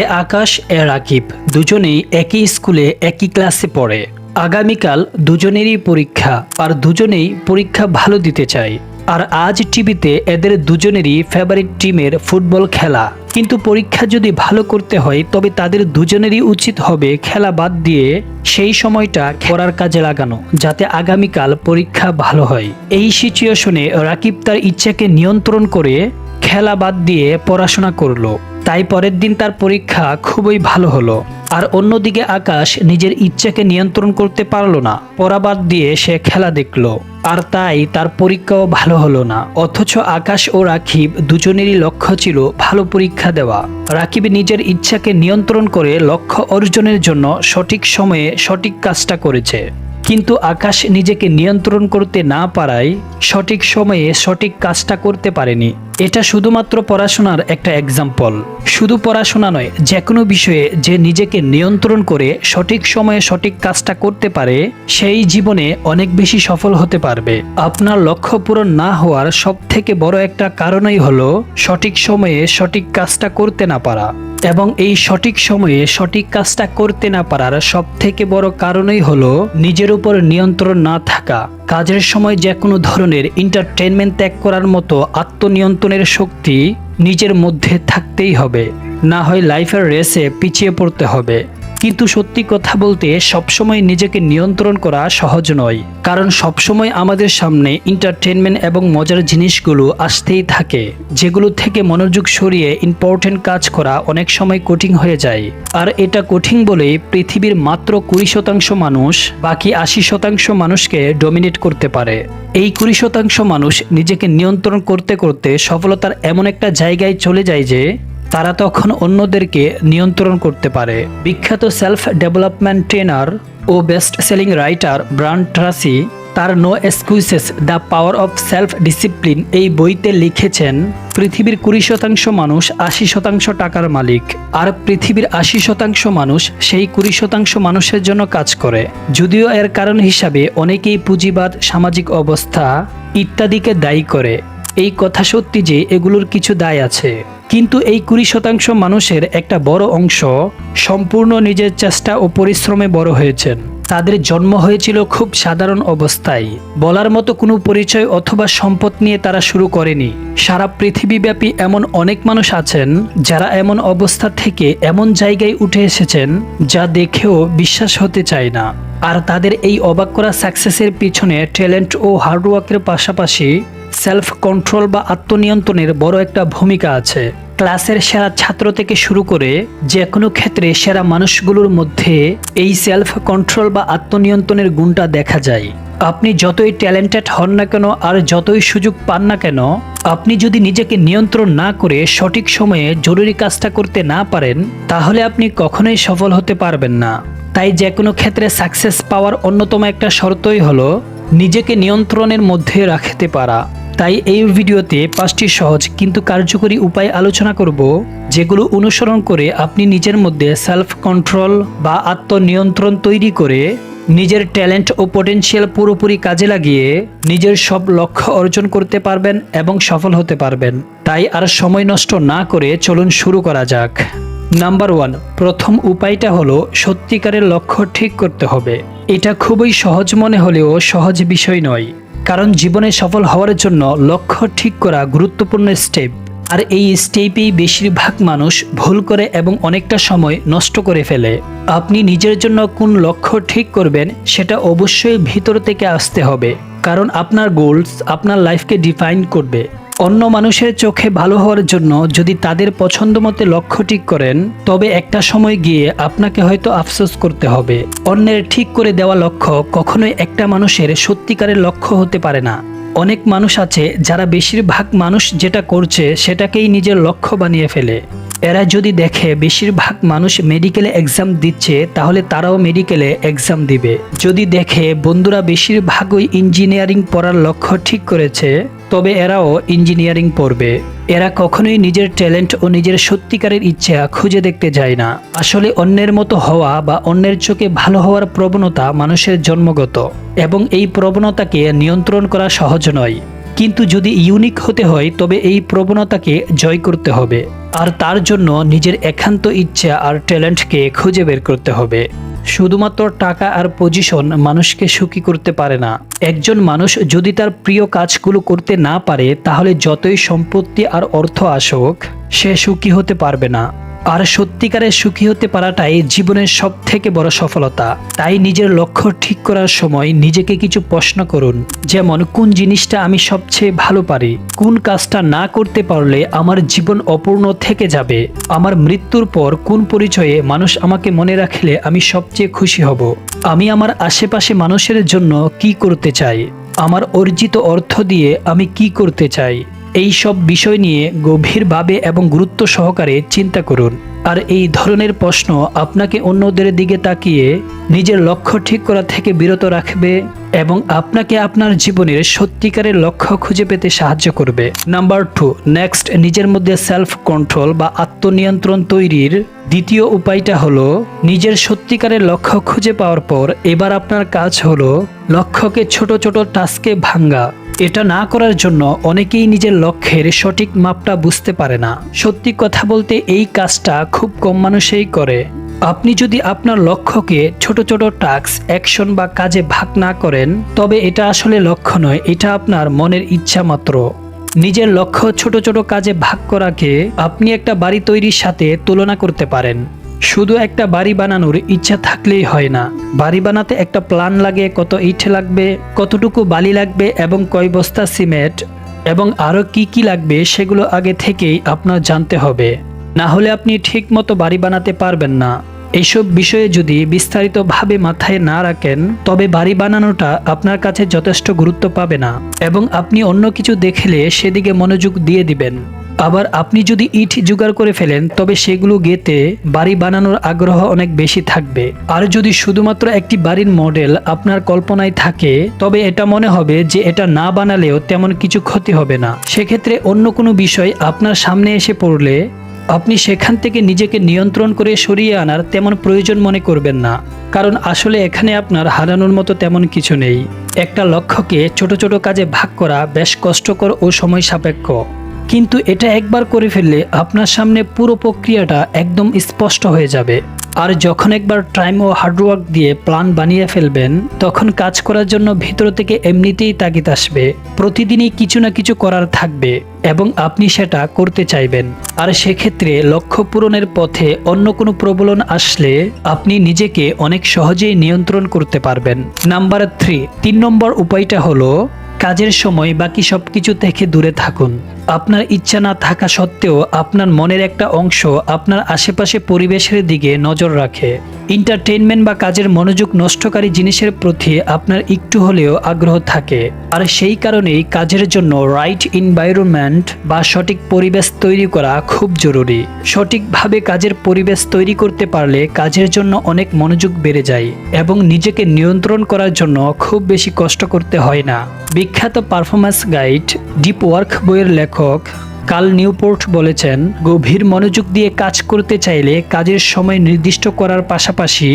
এ আকাশ, এ রাকিব, দুজনেই একই স্কুলে, একই ক্লাসে পড়ে। আগামীকাল দুজনেরই পরীক্ষা, আর দুজনেই পরীক্ষা ভালো দিতে চায়। আর আজ টিভিতে এদের দুজনেরই ফেভারিট টিমের ফুটবল খেলা। কিন্তু পরীক্ষা যদি ভালো করতে হয়, তবে তাদের দুজনেরই উচিত হবে খেলা বাদ দিয়ে সেই সময়টা পড়ার কাজে লাগানো, যাতে আগামীকাল পরীক্ষা ভালো হয়। এই সিচুয়েশনে রাকিব তার ইচ্ছাকে নিয়ন্ত্রণ করে খেলা বাদ দিয়ে পড়াশোনা করল। তাই পরের দিন তার পরীক্ষা খুবই ভালো হলো। আর অন্যদিকে আকাশ নিজের ইচ্ছাকে নিয়ন্ত্রণ করতে পারল না। পড়া বাদ দিয়ে সে খেলা দেখল। আর তাই তার পরীক্ষাও ভালো হলো না। অথচ আকাশ ও রাকিব দুজনেরই লক্ষ্য ছিল ভালো পরীক্ষা দেওয়া। রাকিব নিজের ইচ্ছাকে নিয়ন্ত্রণ করে লক্ষ্য অর্জনের জন্য সঠিক সময়ে সঠিক কাজটা করেছে। কিন্তু আকাশ নিজেকে নিয়ন্ত্রণ করতে না পারায় সঠিক সময়ে সঠিক কাজটা করতে পারেনি। এটা শুধুমাত্র পড়াশোনার একটা এক্সাম্পল শুধু পড়াশোনা নয় যে কোনো বিষয়ে যে নিজেকে নিয়ন্ত্রণ করে সঠিক সময়ে সঠিক কাজটা করতে পারে, সেই জীবনে অনেক বেশি সফল হতে পারবে। আপনার লক্ষ্য পূরণ না হওয়ার সব থেকে বড় একটা কারণই হলো সঠিক সময়ে সঠিক কাজটা করতে না পারা। এবং এই সঠিক সময়ে সঠিক কাজটা করতে না পারার সব থেকে বড় কারণই হলো নিজের উপর নিয়ন্ত্রণ না থাকা। কাজের সময় যে কোনো ধরনের এন্টারটেনমেন্ট ত্যাগ করার মতো আত্মনিয়ন্ত্রণের শক্তি নিজের মধ্যে থাকতেই হবে। না হয় লাইফের রেসে পিছিয়ে পড়তে হবে। কিন্তু সত্যি কথা বলতে সবসময় নিজেকে নিয়ন্ত্রণ করা সহজ নয়। কারণ সবসময় আমাদের সামনে এন্টারটেনমেন্ট এবং মজার জিনিসগুলো আসতেই থাকে, যেগুলো থেকে মনোযোগ সরিয়ে ইম্পর্টেন্ট কাজ করা অনেক সময় কঠিন হয়ে যায়। আর এটা কঠিন বলে পৃথিবীর মাত্র কুড়ি শতাংশ মানুষ, বাকি আশি শতাংশ মানুষকে ডমিনেট করতে পারে। এই কুড়ি শতাংশ মানুষ নিজেকে নিয়ন্ত্রণ করতে করতে সফলতার এমন একটা জায়গায় চলে যায় যে তারা তখন অন্যদেরকে নিয়ন্ত্রণ করতে পারে। বিখ্যাত সেলফ ডেভেলপমেন্ট ট্রেনার ও best selling writer Brian Tracy তার no excuses the power of self discipline এই বইতে লিখেছেন, পৃথিবীর কুড়ি শতাংশ মানুষ আশি শতাংশ টাকার মালিক, আর পৃথিবীর আশি শতাংশ মানুষ সেই কুড়ি শতাংশ মানুষের জন্য কাজ করে। যদিও এর কারণ হিসাবে অনেকেই পুঁজিবাদ, সামাজিক অবস্থা ইত্যাদিকে দায়ী করে। এই কথা সত্যি যে এগুলোর কিছু দায় আছে। কিন্তু এই কুড়ি শতাংশ মানুষের একটা বড় অংশ সম্পূর্ণ নিজের চেষ্টা ও পরিশ্রমে বড় হয়েছেন। তাদের জন্ম হয়েছিল খুব সাধারণ অবস্থায়। বলার মতো কোনো পরিচয় অথবা সম্পদ নিয়ে তারা শুরু করেনি। সারা পৃথিবীব্যাপী এমন অনেক মানুষ আছেন যারা এমন অবস্থা থেকে এমন জায়গায় উঠে এসেছেন যা দেখেও বিশ্বাস হতে চায় না। আর তাদের এই অবাক করা সাকসেসের পিছনে ট্যালেন্ট ও হার্ডওয়ার্কের পাশাপাশি সেলফ কন্ট্রোল বা আত্মনিয়ন্ত্রণের বড় একটা ভূমিকা আছে। ক্লাসের সেরা ছাত্র থেকে শুরু করে যে কোনো ক্ষেত্রে সেরা মানুষগুলোর মধ্যে এই সেলফ কন্ট্রোল বা আত্মনিয়ন্ত্রণের গুণটা দেখা যায়। আপনি যতই ট্যালেন্টেড হন না কেন আর যতই সুযোগ পান না কেন, আপনি যদি নিজেকে নিয়ন্ত্রণ না করে সঠিক সময়ে জরুরি কাজটা করতে না পারেন, তাহলে আপনি কখনোই সফল হতে পারবেন না। তাই যে কোনো ক্ষেত্রে সাকসেস পাওয়ার অন্যতম একটা শর্তই হলো নিজেকে নিয়ন্ত্রণের মধ্যে রাখতে পারা। তাই এই ভিডিওতে পাঁচটি সহজ কিন্তু কার্যকরী উপায় আলোচনা করব, যেগুলো অনুসরণ করে আপনি নিজের মধ্যে সেলফ কন্ট্রোল বা আত্মনিয়ন্ত্রণ তৈরি করে নিজের ট্যালেন্ট ও পটেনশিয়াল পুরোপুরি কাজে লাগিয়ে নিজের সব লক্ষ্য অর্জন করতে পারবেন এবং সফল হতে পারবেন। তাই আর সময় নষ্ট না করে চলুন শুরু করা যাক। নাম্বার ওয়ান, প্রথম উপায়টা হলো সত্যিকারের লক্ষ্য ঠিক করতে হবে। এটা খুবই সহজ মনে হলেও সহজ বিষয় নয়। কারণ জীবনে সফল হওয়ার জন্য লক্ষ্য ঠিক করা গুরুত্বপূর্ণ স্টেপ আর এই স্টেপেই বেশিরভাগ মানুষ ভুল করে এবং অনেকটা সময় নষ্ট করে ফেলে। আপনি নিজের জন্য কোন লক্ষ্য ঠিক করবেন, সেটা অবশ্যই ভিতর থেকে আসতে হবে। কারণ আপনার গোলস আপনার লাইফকে ডিফাইন করবে। অন্য মানুষের চোখে ভালো হওয়ার জন্য যদি তাদের পছন্দ মতে লক্ষ্য ঠিক করেন, তবে একটা সময় গিয়ে আপনাকে হয়তো আফসোস করতে হবে। অন্যের ঠিক করে দেওয়া লক্ষ্য কখনোই একটা মানুষের সত্যিকারের লক্ষ্য হতে পারে না। অনেক মানুষ আছে যারা বেশিরভাগ মানুষ যেটা করছে সেটাকেই নিজের লক্ষ্য বানিয়ে ফেলে। এরা যদি দেখে বেশিরভাগ মানুষ মেডিকেলে এক্সাম দিচ্ছে, তাহলে তারাও মেডিকেলে এক্সাম দিবে। যদি দেখে বন্ধুরা বেশিরভাগই ইঞ্জিনিয়ারিং পড়ার লক্ষ্য ঠিক করেছে, তবে এরাও ইঞ্জিনিয়ারিং পড়বে। এরা কখনোই নিজের ট্যালেন্ট ও নিজের সত্যিকারের ইচ্ছা খুঁজে দেখতে যায় না। আসলে অন্যের মতো হওয়া বা অন্যের চোখে ভালো হওয়ার প্রবণতা মানুষের জন্মগত, এবং এই প্রবণতাকে নিয়ন্ত্রণ করা সহজ নয়। কিন্তু যদি ইউনিক হতে হয়, তবে এই প্রবণতাকে জয় করতে হবে। আর তার জন্য নিজের একান্ত ইচ্ছা আর ট্যালেন্টকে খুঁজে বের করতে হবে। শুধুমাত্র টাকা আর পজিশন মানুষকে সুখী করতে পারে না। একজন মানুষ যদি তার প্রিয় কাজগুলো করতে না পারে, তাহলে যতই সম্পত্তি আর অর্থ আসুক, সে সুখী হতে পারবে না। আর সত্যিকারের সুখী হতে পারাটাই জীবনের সব থেকে বড় সফলতা। তাই নিজের লক্ষ্য ঠিক করার সময় নিজেকে কিছু প্রশ্ন করুন, যেমন, কোন জিনিসটা আমি সবচেয়ে ভালো পারি? কোন কাজটা না করতে পারলে আমার জীবন অপূর্ণ থেকে যাবে? আমার মৃত্যুর পর কোন পরিচয়ে মানুষ আমাকে মনে রাখলে আমি সবচেয়ে খুশি হব? আমি আমার আশেপাশে মানুষের জন্য কি করতে চাই? আমার অর্জিত অর্থ দিয়ে আমি কি করতে চাই? এই সব বিষয় নিয়ে গভীরভাবে এবং গুরুত্ব সহকারে চিন্তা করুন। আর এই ধরনের প্রশ্ন আপনাকে অন্যদের দিকে তাকিয়ে নিজের লক্ষ্য ঠিক করা থেকে বিরত রাখবে এবং আপনাকে আপনার জীবনের সত্যিকারের লক্ষ্য খুঁজে পেতে সাহায্য করবে। নাম্বার টু, নেক্সট, নিজের মধ্যে সেলফ কন্ট্রোল বা আত্মনিয়ন্ত্রণ তৈরির দ্বিতীয় উপায়টা হলো নিজের সত্যিকারের লক্ষ্য খুঁজে পাওয়ার পর এবার আপনার কাজ হলো লক্ষ্যকে ছোট ছোট টাস্কে ভাঙ্গা। এটা না করার জন্য অনেকেই নিজের লক্ষ্যের সঠিক মাপটা বুঝতে পারে না। সত্যি কথা বলতে এই কাজটা খুব কম মানুষেই করে। আপনি যদি আপনার লক্ষ্যকে ছোট ছোট টাস্ক, অ্যাকশন বা কাজে ভাগ না করেন, তবে এটা আসলে লক্ষ্য নয়, এটা আপনার মনের ইচ্ছা মাত্র। নিজের লক্ষ্য ছোট ছোট কাজে ভাগ করাকে আপনি একটা বাড়ি তৈরির সাথে তুলনা করতে পারেন। শুধু একটা বাড়ি বানানোর ইচ্ছা থাকলেই হয় না। বাড়ি বানাতে একটা প্ল্যান লাগে, কত ইট লাগবে, কতটুকু বালি লাগবে এবং কয় বস্তা সিমেন্ট, এবং আরও কি কি লাগবে সেগুলো আগে থেকেই আপনার জানতে হবে। না হলে আপনি ঠিক মতো বাড়ি বানাতে পারবেন না। এইসব বিষয়ে যদি বিস্তারিতভাবে মাথায় না রাখেন, তবে বাড়ি বানানোটা আপনার কাছে যথেষ্ট গুরুত্ব পাবে না, এবং আপনি অন্য কিছু দেখলে সেদিকে মনোযোগ দিয়ে দিবেন। আবার আপনি যদি ইট জোগাড় করে ফেলেন, তবে সেগুলো গেতে বাড়ি বানানোর আগ্রহ অনেক বেশি থাকবে। আর যদি শুধুমাত্র একটি বাড়ির মডেল আপনার কল্পনায় থাকে, তবে এটা মনে হবে যে এটা না বানালেও তেমন কিছু ক্ষতি হবে না। সেক্ষেত্রে অন্য কোনো বিষয় আপনার সামনে এসে পড়লে, আপনি সেখান থেকে নিজেকে নিয়ন্ত্রণ করে সরিয়ে আনার তেমন প্রয়োজন মনে করবেন না। কারণ আসলে এখানে আপনার হারানোর মতো তেমন কিছু নেই। একটা লক্ষ্যকে ছোট ছোট কাজে ভাগ করা বেশ কষ্টকর ও সময় সাপেক্ষ। কিন্তু এটা একবার করে ফেললে আপনার সামনে পুরো প্রক্রিয়াটা একদম স্পষ্ট হয়ে যাবে। আর যখন একবার টাইম ও হার্ডওয়ার্ক দিয়ে প্ল্যান বানিয়ে ফেলবেন, তখন কাজ করার জন্য ভিতর থেকে এমনিতেই তাগিদ আসবে। প্রতিদিনই কিছু না কিছু করার থাকবে এবং আপনি সেটা করতে চাইবেন। আর সেক্ষেত্রে লক্ষ্য পূরণের পথে অন্য কোনো প্রবলন আসলে আপনি নিজেকে অনেক সহজেই নিয়ন্ত্রণ করতে পারবেন। নাম্বার থ্রি তিন নম্বর উপায়টা হলো কাজের সময় বাকি সব কিছু থেকে দূরে থাকুন। আপনার ইচ্ছা না থাকা সত্ত্বেও আপনার মনের একটা অংশ আপনার আশেপাশে পরিবেশের দিকে নজর রাখে। এন্টারটেইনমেন্ট বা কাজের মনোযোগ নষ্টকারী জিনিসের প্রতি আপনার একটু হলেও আগ্রহ থাকে। আর সেই কারণেই কাজের জন্য রাইট এনভায়রনমেন্ট বা সঠিক পরিবেশ তৈরি করা খুব জরুরি। সঠিকভাবে কাজের পরিবেশ তৈরি করতে পারলে কাজের জন্য অনেক মনোযোগ বেড়ে যায় এবং নিজেকে নিয়ন্ত্রণ করার জন্য খুব বেশি কষ্ট করতে হয় না। বিখ্যাত পারফরম্যান্স গাইড, ডিপ ওয়ার্ক বইয়ের লেখক কাল নিউপোর্ট বলেছেন, গভীর মনোযোগ দিয়ে কাজ করতে চাইলে কাজের সময় নির্দিষ্ট করার পাশাপাশি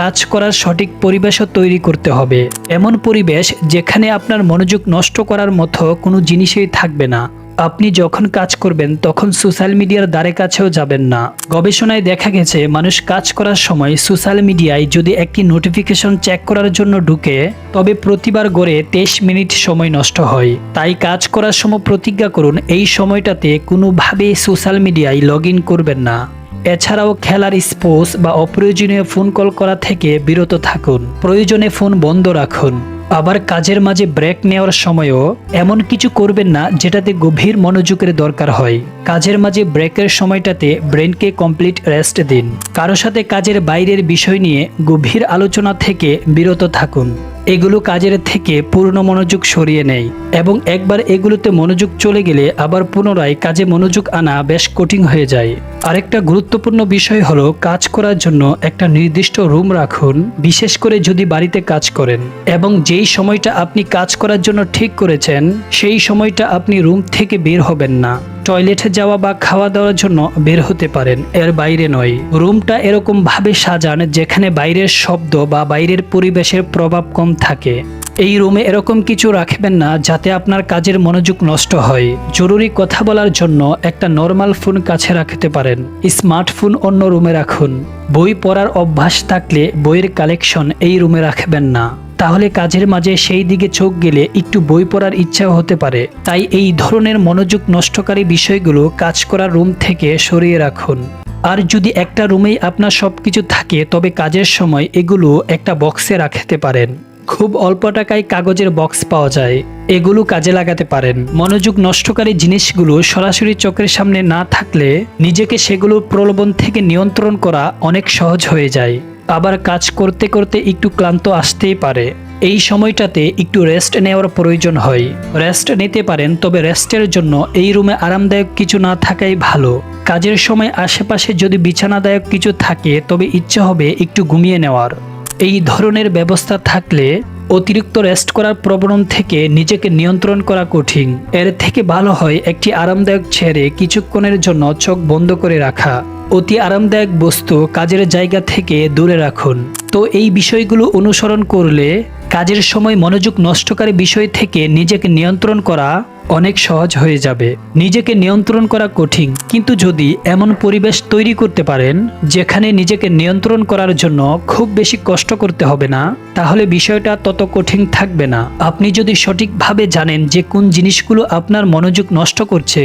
কাজ করার সঠিক পরিবেশও তৈরি করতে হবে। এমন পরিবেশ যেখানে আপনার মনোযোগ নষ্ট করার মতো কোনো জিনিসই থাকবে না। আপনি যখন কাজ করবেন, তখন সোশ্যাল মিডিয়ার দ্বারে কাছেও যাবেন না। গবেষণায় দেখা গেছে, মানুষ কাজ করার সময় সোশ্যাল মিডিয়ায় যদি একটি নোটিফিকেশন চেক করার জন্য ঢুকে, তবে প্রতিবার গড়ে তেইশ মিনিট সময় নষ্ট হয়। তাই কাজ করার সময় প্রতিজ্ঞা করুন, এই সময়টাতে কোনোভাবেই সোশ্যাল মিডিয়ায় লগ করবেন না। এছাড়াও খেলার স্পোর্টস বা অপ্রয়োজনীয় ফোন কল করা থেকে বিরত থাকুন। প্রয়োজনে ফোন বন্ধ রাখুন। আবার কাজের মাঝে ব্রেক নেওয়ার সময়ও এমন কিছু করবেন না যেটাতে গভীর মনোযোগের দরকার হয়। কাজের মাঝে ব্রেকের সময়টাতে ব্রেনকে কমপ্লিট রেস্ট দিন। কারও সাথে কাজের বাইরের বিষয় নিয়ে গভীর আলোচনা থেকে বিরত থাকুন। এগুলো কাজের থেকে পূর্ণ মনোযোগ সরিয়ে নেয় এবং একবার এগুলোতে মনোযোগ চলে গেলে আবার পুনরায় কাজে মনোযোগ আনা বেশ কঠিন হয়ে যায়। আরেকটা গুরুত্বপূর্ণ বিষয় হলো কাজ করার জন্য একটা নির্দিষ্ট রুম রাখুন, বিশেষ করে যদি বাড়িতে কাজ করেন। এবং যেই সময়টা আপনি কাজ করার জন্য ঠিক করেছেন, সেই সময়টা আপনি রুম থেকে বের হবেন না। টয়লেটে যাওয়া বা খাওয়া দাওয়ার জন্য বের হতে পারেন, এর বাইরে নয়। রুমটা এরকম ভাবে সাজান, যেখানে বাইরের শব্দ বা বাইরের পরিবেশের প্রভাব কম থাকে। এই রুমে এরকম কিছু রাখবেন না, যাতে আপনার কাজের মনোযোগ নষ্ট হয়। জরুরি কথা বলার জন্য একটা নর্মাল ফোন কাছে রাখতে পারেন। স্মার্টফোন অন্য রুমে রাখুন। বই পড়ার অভ্যাস থাকলে বইয়ের কালেকশন এই রুমে রাখবেন না। তাহলে কাজের মাঝে সেই দিকে চোখ গেলে একটু বই পড়ার ইচ্ছাও হতে পারে। তাই এই ধরনের মনোযোগ নষ্টকারী বিষয়গুলো কাজ করার রুম থেকে সরিয়ে রাখুন। আর যদি একটা রুমেই আপনার সব কিছু থাকে, তবে কাজের সময় এগুলো একটা বক্সে রাখতে পারেন। খুব অল্প টাকায় কাগজের বক্স পাওয়া যায়। এগুলো কাজে লাগাতে পারেন। মনোযোগ নষ্টকারী জিনিসগুলো সরাসরি চোখের সামনে না থাকলে নিজেকে সেগুলো প্রলোভন থেকে নিয়ন্ত্রণ করা অনেক সহজ হয়ে যায়। আবার কাজ করতে করতে একটু ক্লান্ত আসতেই পারে। এই সময়টাতে একটু রেস্ট নেওয়ার প্রয়োজন হয়। রেস্ট নিতে পারেন, তবে রেস্টের জন্য এই রুমে আরামদায়ক কিছু না থাকাই ভালো। কাজের সময় আশেপাশে যদি বিছানাদায়ক কিছু থাকে, তবে ইচ্ছে হবে একটু ঘুমিয়ে নেওয়ার। এই ধরনের ব্যবস্থা থাকলে অতিরিক্ত রেস্ট করার প্রবণন থেকে নিজেকে নিয়ন্ত্রণ করা কঠিন। এর থেকে ভালো হয় একটি আরামদায়ক ছেড়ে কিছুক্ষণের জন্য চোখ বন্ধ করে রাখা। অতি আরামদায়ক বস্তু কাজের জায়গা থেকে দূরে রাখুন। তো এই বিষয়গুলো অনুসরণ করলে কাজের সময় মনোযোগ নষ্টকারী বিষয় থেকে নিজেকে নিয়ন্ত্রণ করা অনেক সহজ হয়ে যাবে। নিজেকে নিয়ন্ত্রণ করা কঠিন। কিন্তু যদি এমন পরিবেশ তৈরি করতে পারেন, যেখানে নিজেকে নিয়ন্ত্রণ করার জন্য খুব বেশি কষ্ট করতে হবে না, তাহলে বিষয়টা তত কঠিন থাকবে না। আপনি যদি সঠিকভাবে জানেন যে কোন জিনিসগুলো আপনার মনোযোগ নষ্ট করছে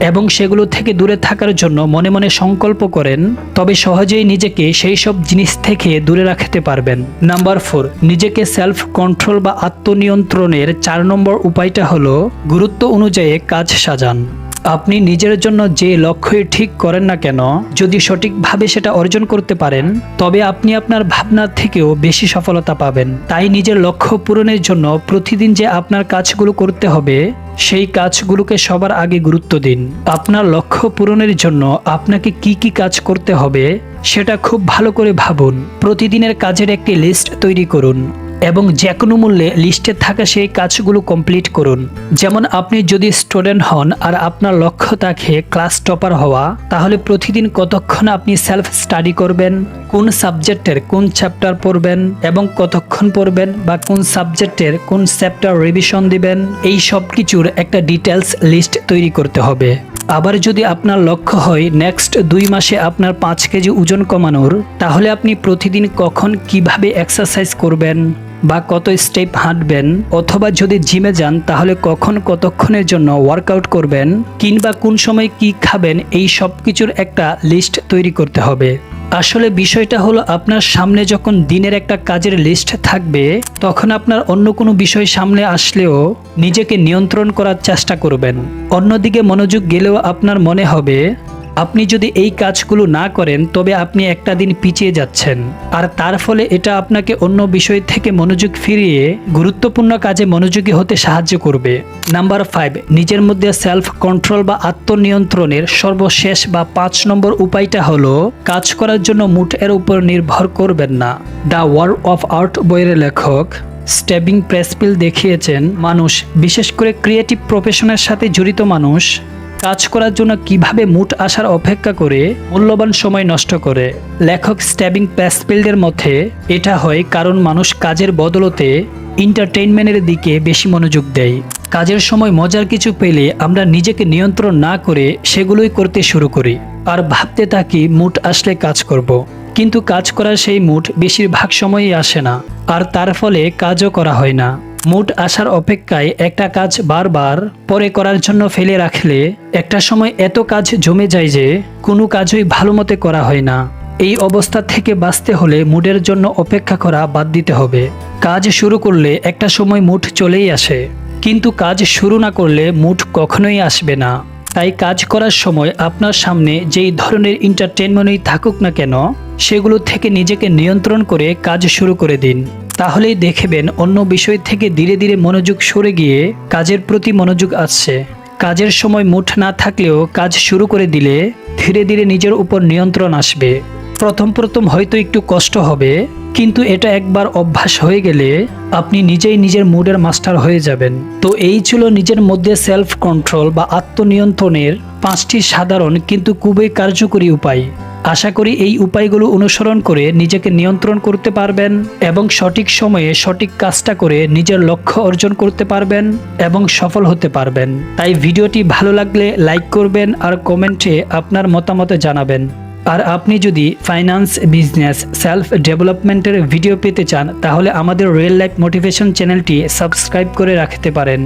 এবং সেগুলো থেকে দূরে থাকার জন্য মনে মনে সংকল্প করেন, তবে সহজেই নিজেকে সেই সব জিনিস থেকে দূরে রাখতে পারবেন। নাম্বার ফোর, নিজেকে সেলফ কন্ট্রোল বা আত্মনিয়ন্ত্রণের চার নম্বর উপায়টা হলো, গুরুত্ব অনুযায়ী কাজ সাজান। আপনি নিজের জন্য যে লক্ষ্যই ঠিক করেন না কেন, যদি সঠিকভাবে সেটা অর্জন করতে পারেন, তবে আপনি আপনার ভাবনার থেকেও বেশি সফলতা পাবেন। তাই নিজের লক্ষ্য পূরণের জন্য প্রতিদিন যে আপনার কাজগুলো করতে হবে, সেই কাজগুলোকে সবার আগে গুরুত্ব দিন। আপনার লক্ষ্য পূরণের জন্য আপনাকে কি কি কাজ করতে হবে, সেটা খুব ভালো করে ভাবুন। প্রতিদিনের কাজের একটি লিস্ট তৈরি করুন। এবং যে কোনো মূল্যে লিস্টে থাকা সেই কাজগুলো কমপ্লিট করুন। যেমন আপনি যদি স্টুডেন্ট হন আর আপনার লক্ষ্য থাকে ক্লাস টপার হওয়া, তাহলে প্রতিদিন কতক্ষণ আপনি সেলফ স্টাডি করবেন, কোন সাবজেক্টের কোন চ্যাপ্টার পড়বেন এবং কতক্ষণ পড়বেন বা কোন সাবজেক্টের কোন চ্যাপ্টার রিভিশন দিবেন, এই সব কিছুর একটা ডিটেলস লিস্ট তৈরি করতে হবে। আবার যদি আপনার লক্ষ্য হয় নেক্সট দুই মাসে আপনার পাঁচ কেজি ওজন কমানোর, তাহলে আপনি প্রতিদিন কখন কীভাবে এক্সারসাইজ করবেন বা কত স্টেপ হাঁটবেন অথবা যদি জিমে যান, তাহলে কখন কতক্ষণের জন্য ওয়ার্কআউট করবেন কিংবা কোন সময় কি খাবেন, এই সব কিছুর একটা লিস্ট তৈরি করতে হবে। আসলে বিষয়টা হলো আপনার সামনে যখন দিনের একটা কাজের লিস্ট থাকবে, তখন আপনার অন্য কোনো বিষয় সামনে আসলেও নিজেকে নিয়ন্ত্রণ করার চেষ্টা করবেন। অন্যদিকে মনোযোগ গেলেও আপনার মনে হবে আপনি যদি এই কাজগুলো না করেন, তবে আপনি একটা দিন পিছিয়ে যাচ্ছেন। আর তার ফলে এটা আপনাকে অন্য বিষয় থেকে মনোযোগ ফিরিয়ে গুরুত্বপূর্ণ কাজে মনোযোগী হতে সাহায্য করবে। নাম্বার ফাইভ নিজের মধ্যে সেলফ কন্ট্রোল বা আত্মনিয়ন্ত্রণের সর্বশেষ বা পাঁচ নম্বর উপায়টা হলো, কাজ করার জন্য মুঠ এর উপর নির্ভর করবেন না। দ্য ওয়ার্ল্ড অফ আর্ট বইয়ের লেখক স্টেবিং প্রেসপিল দেখিয়েছেন, মানুষ, বিশেষ করে ক্রিয়েটিভ প্রফেশনের সাথে জড়িত মানুষ কাজ করার জন্য কীভাবে মুঠ আসার অপেক্ষা করে মূল্যবান সময় নষ্ট করে। লেখক স্ট্যাবিং প্যাসপিল্ডের মধ্যে এটা হয় কারণ মানুষ কাজের বদলতে এন্টারটেইনমেন্টের দিকে বেশি মনোযোগ দেয়। কাজের সময় মজার কিছু পেলে আমরা নিজেকে নিয়ন্ত্রণ না করে সেগুলোই করতে শুরু করি আর ভাবতে থাকি মুড আসলে কাজ করব। কিন্তু কাজ করার সেই মুঠ বেশিরভাগ সময়ই আসে না, আর তার ফলে কাজও করা হয় না। মুড আসার অপেক্ষায় একটা কাজ বারবার পরে করার জন্য ফেলে রাখলে একটা সময় এত কাজ জমে যায় যে কোনো কাজই ভালো মতে করা হয় না। এই অবস্থা থেকে বাঁচতে হলে মুডের জন্য অপেক্ষা করা বাদ দিতে হবে। কাজ শুরু করলে একটা সময় মুড চলেই আসে। কিন্তু কাজ শুরু না করলে মুড কখনোই আসবে না। তাই কাজ করার সময় আপনার সামনে যেই ধরনের এন্টারটেনমেন্টই থাকুক না কেন, সেগুলো থেকে নিজেকে নিয়ন্ত্রণ করে কাজ শুরু করে দিন। তাহলেই দেখবেন অন্য বিষয় থেকে ধীরে ধীরে মনোযোগ সরে গিয়ে কাজের প্রতি মনোযোগ আসছে। কাজের সময় মুঠ না থাকলেও কাজ শুরু করে দিলে ধীরে ধীরে নিজের উপর নিয়ন্ত্রণ আসবে। প্রথম প্রথম হয়তো একটু কষ্ট হবে, কিন্তু এটা একবার অভ্যাস হয়ে গেলে আপনি নিজেই নিজের মুডের মাস্টার হয়ে যাবেন। তো এই ছিল নিজের মধ্যে সেলফ কন্ট্রোল বা আত্মনিয়ন্ত্রণের পাঁচটি সাধারণ কিন্তু খুবই কার্যকরী উপায়। আশা করি এই উপায়গুলো অনুসরণ করে নিজেকে নিয়ন্ত্রণ করতে পারবেন এবং সঠিক সময়ে সঠিক কাজটা করে নিজের লক্ষ্য অর্জন করতে পারবেন এবং সফল হতে পারবেন। তাই ভিডিওটি ভালো লাগলে লাইক করবেন আর কমেন্টে আপনার মতামত জানাবেন। আর আপনি যদি ফাইন্যান্স বিজনেস সেলফ ডেভেলপমেন্টের ভিডিও পেতে চান, তাহলে আমাদের রিয়েল লাইফ মোটিভেশন চ্যানেলটি সাবস্ক্রাইব করে রাখতে পারেন।